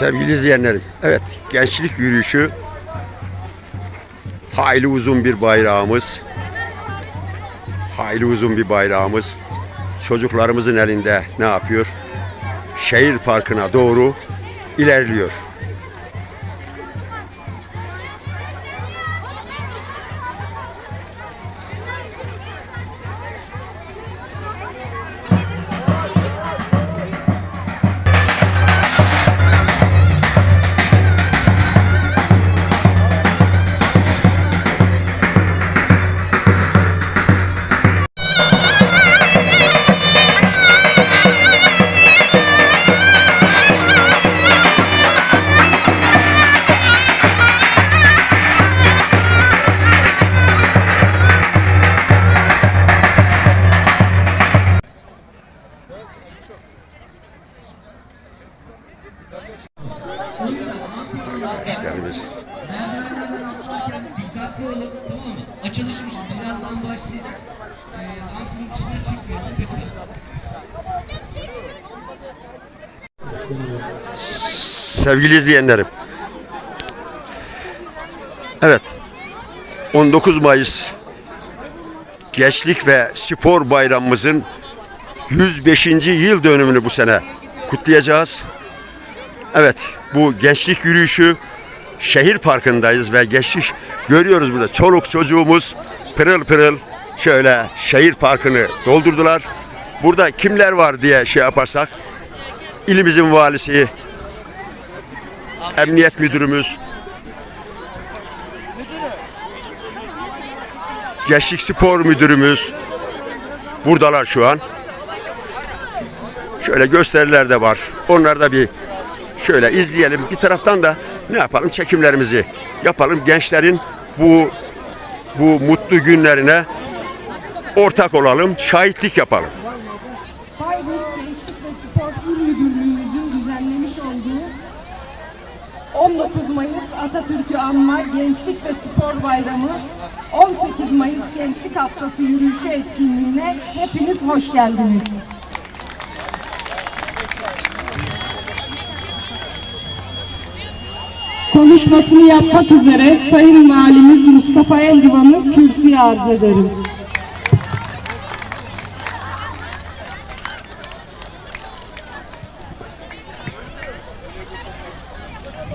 Sevgili izleyenlerim, evet gençlik yürüyüşü hayli uzun bir bayrağımız. Hayli uzun bir bayrağımız. Çocuklarımızın elinde ne yapıyor? Şehir parkına doğru ilerliyor. Sevgili izleyenlerim. Evet. 19 Mayıs Gençlik ve Spor Bayramımızın 105. yıl dönümünü bu sene kutlayacağız. Evet, bu gençlik yürüyüşü şehir parkındayız ve gençlik görüyoruz burada. Çoluk çocuğumuz pırıl pırıl şöyle şehir parkını doldurdular. Burada kimler var diye şey yaparsak ilimizin valisi, emniyet müdürümüz, gençlik spor müdürümüz buradalar şu an. Şöyle gösteriler de var. Onları da bir şöyle izleyelim. Bir taraftan da ne yapalım? Çekimlerimizi yapalım. Gençlerin bu bu mutlu günlerine ortak olalım, şahitlik yapalım. Bayburt Gençlik ve Spor İl Müdürlüğümüzün düzenlemiş olduğu 19 Mayıs Atatürk'ü anma Gençlik ve Spor Bayramı 18 Mayıs Gençlik Haftası yürüyüşü etkinliğine hepiniz hoş geldiniz. Konuşmasını yapmak üzere Sayın Valimiz Mustafa Eldivan'ı kürsüye arz ederim.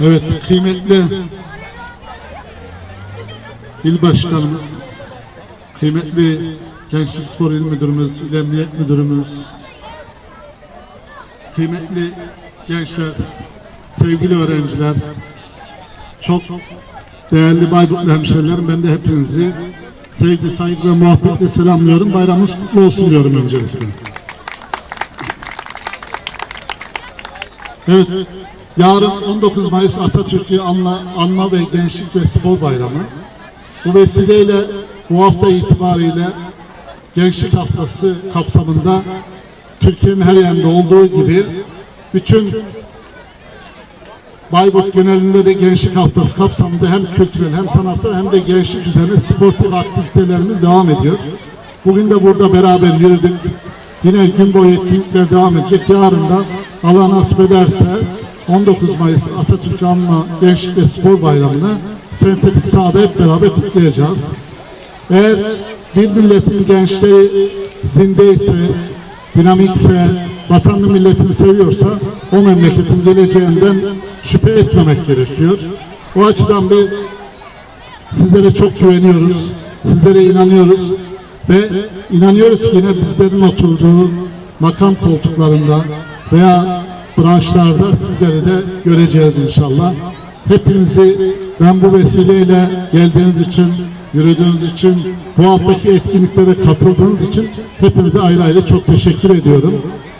Evet, kıymetli il başkanımız, kıymetli Gençlik Spor İl Müdürümüz, İl Emniyet Müdürümüz, kıymetli gençler, sevgili öğrenciler, çok değerli Bayburtlu hemşerilerim, ben de hepinizi sevgi, saygı ve muhabbetle selamlıyorum. Bayramınız kutlu olsun diyorum öncelikle. Evet, yarın 19 Mayıs Atatürk'ü anla, anma ve gençlik ve spor bayramı. Bu vesileyle bu hafta itibariyle Gençlik Haftası kapsamında Türkiye'nin her yerinde olduğu gibi bütün Bayburt genelinde de Gençlik Haftası kapsamında hem kültürel hem sanatsal hem de gençlik üzerine sportif aktivitelerimiz devam ediyor. Bugün de burada beraber yürüdük. Yine gün boyu etkinlikler devam edecek. Yarın da Allah nasip ederse 19 Mayıs Atatürk Anma Gençlik ve Spor Bayramı'nı sentetik sahada hep beraber kutlayacağız. Eğer bir milletin gençliği zindeyse, dinamikse, vatanını milletini seviyorsa o memleketin geleceğinden şüphe etmemek gerekiyor. O açıdan biz sizlere çok güveniyoruz, sizlere inanıyoruz ve inanıyoruz ki yine bizlerin oturduğu makam koltuklarında veya branşlarda sizleri de göreceğiz inşallah. Hepinizi ben bu vesileyle geldiğiniz için, yürüdüğünüz için, bu haftaki etkinliklere katıldığınız için hepinize ayrı ayrı çok teşekkür ediyorum.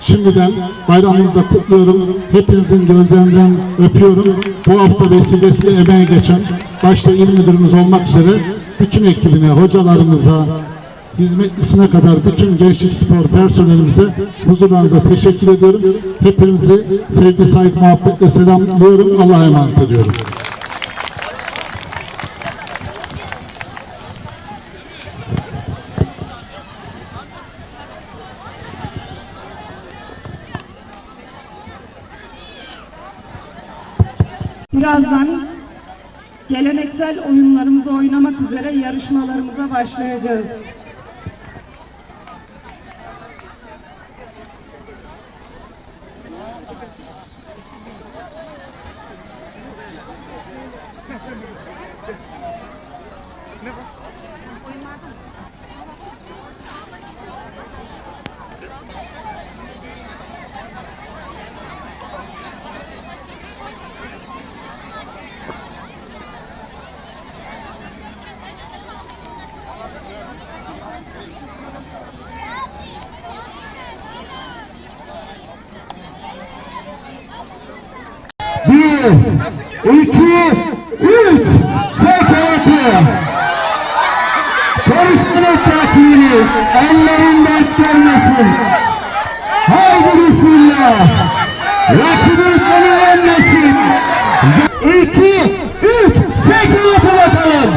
Şimdiden bayramınızı da kutluyorum. Hepinizin gözlerinden öpüyorum. Bu hafta vesilesiyle emeğe geçen başta il müdürümüz olmak üzere bütün ekibine, hocalarımıza, hizmetlisine kadar bütün gençlik spor personelimize huzurlarınıza teşekkür ediyorum. Hepinizi sevgi, saygı, muhabbetle selamlıyorum. Allah'a emanet ediyorum. Birazdan geleneksel oyunlarımızı oynamak üzere yarışmalarımıza başlayacağız. İki, üç, sekreter. Karıştırın takvimi, ellerin dert görmesin. Haydi bismillah. Rakibin seni yenmesin. İki, üç, sekreter bakalım.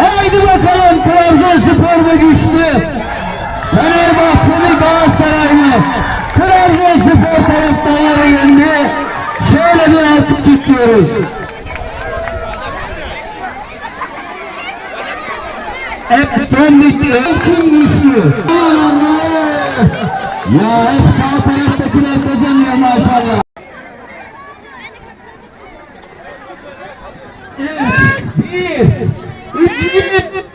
Haydi bakalım Trabzonspor mu güçlü? Tutuyoruz. Hep bitti. Kim güçlü? Ya hep sağ taraftakiler kazanıyor maşallah. Evet. Bir, iki,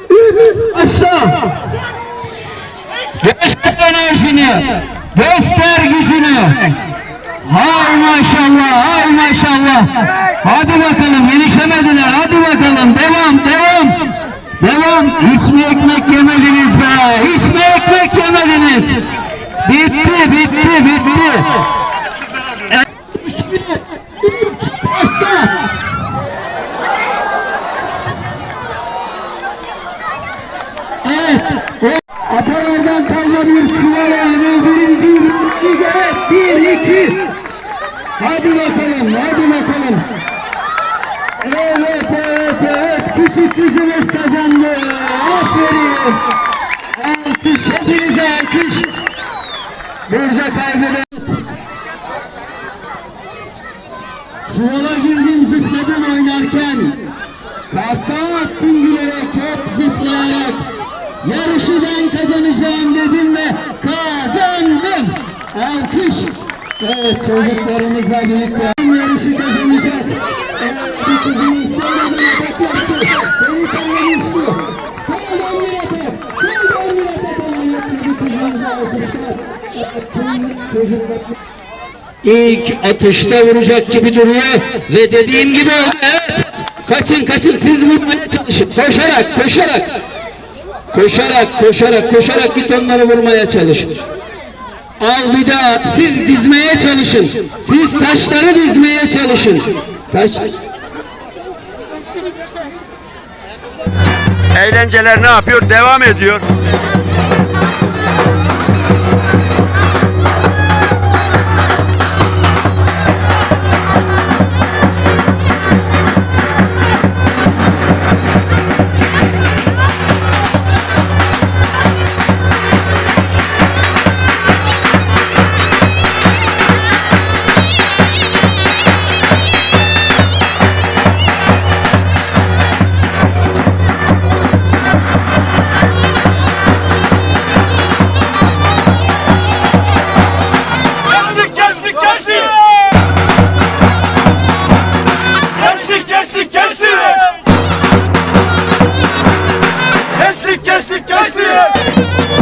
üç, aşağı. Göster enerjini. Göster gücünü. Hay maşallah, hay maşallah. Hadi bakalım, yenişemediler. Hadi bakalım, devam, devam. Devam. Hiç mi ekmek yemediniz be? Hiç mi ekmek yemediniz? Bitti, bitti, bitti. Atalardan kalma bir çuval oyunu birinci lig evet bir iki. Hadi bakalım hadi bakalım. Evet evet evet. Küçük kızımız kazandı. Aferin İlk atışta vuracak gibi duruyor ve dediğim gibi oldu. Evet. Kaçın kaçın siz vurmaya çalışın. Koşarak koşarak. Koşarak, koşarak, koşarak git onları vurmaya çalış. Al bir daha at. Siz dizmeye çalışın. Siz taşları dizmeye çalışın. Taş. Eğlenceler ne yapıyor? Devam ediyor. Kestik kestik.